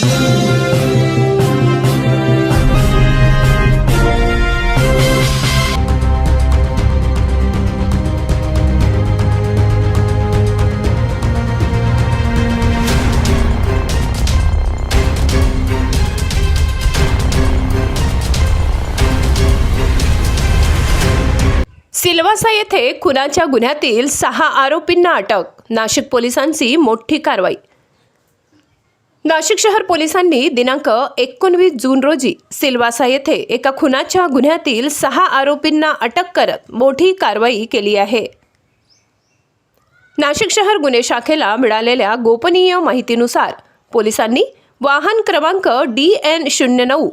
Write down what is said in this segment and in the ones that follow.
सिल्वासा येथे खुनाच्या गुन्ह्यातील सहा आरोपींना अटक. नाशिक पोलिसांची मोठी कारवाई. नाशिक शहर पोलिसांनी दिनांक एकोणवीस जून रोजी सिल्वासा येथे एका खुनाच्या गुन्ह्यातील सहा आरोपींना अटक करत मोठी कारवाई केली आहे. नाशिक शहर गुन्हे शाखेला मिळालेल्या गोपनीय माहितीनुसार पोलिसांनी वाहन क्रमांक डी एन शून्य नऊ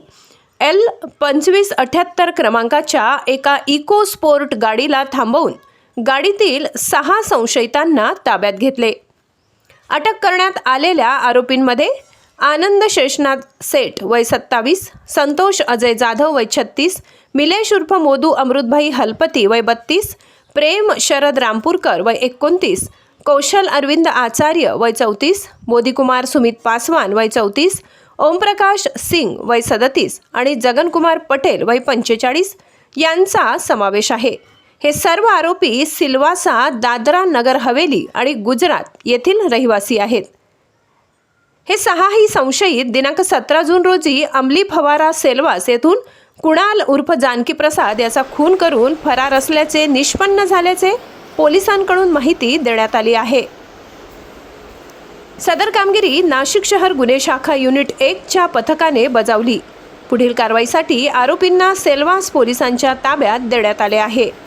एल पंचवीस अठ्याहत्तर क्रमांकाच्या एका इको स्पोर्ट गाडीला थांबवून गाडीतील सहा संशयितांना ताब्यात घेतले. अटक करण्यात आलेल्या आरोपींमध्ये आनंद शेषनाथ सेठ वय सत्तावीस संतोष अजय जाधव वय छत्तीस मिलेश उर्फ मोदू अमृतभाई हलपती वय बत्तीस प्रेम शरद रामपूरकर वय एकोणतीस कौशल अरविंद आचार्य वय चौतीस मोदीकुमार सुमित पासवान वय चौतीस ओमप्रकाश सिंग वय सदतीस आणि जगनकुमार पटेल वय पंचेचाळीस यांचा समावेश आहे. हे सर्व आरोपी सिल्वासा दादरा नगर हवेली आणि गुजरात येथील रहिवासी आहेत. हे सहाही संशयित दिनांक सतरा जून रोजी अंमली फवारा सेल्वास येथून कुणाल उर्फ जानकी प्रसाद याचा खून करून फरार असल्याचे निष्पन्न झाल्याचे पोलिसांकडून माहिती देण्यात आली आहे. सदर कामगिरी नाशिक शहर गुन्हे शाखा युनिट एकच्या पथकाने बजावली. पुढील कारवाईसाठी आरोपींना सेल्वास पोलिसांच्या ताब्यात देण्यात आले आहे.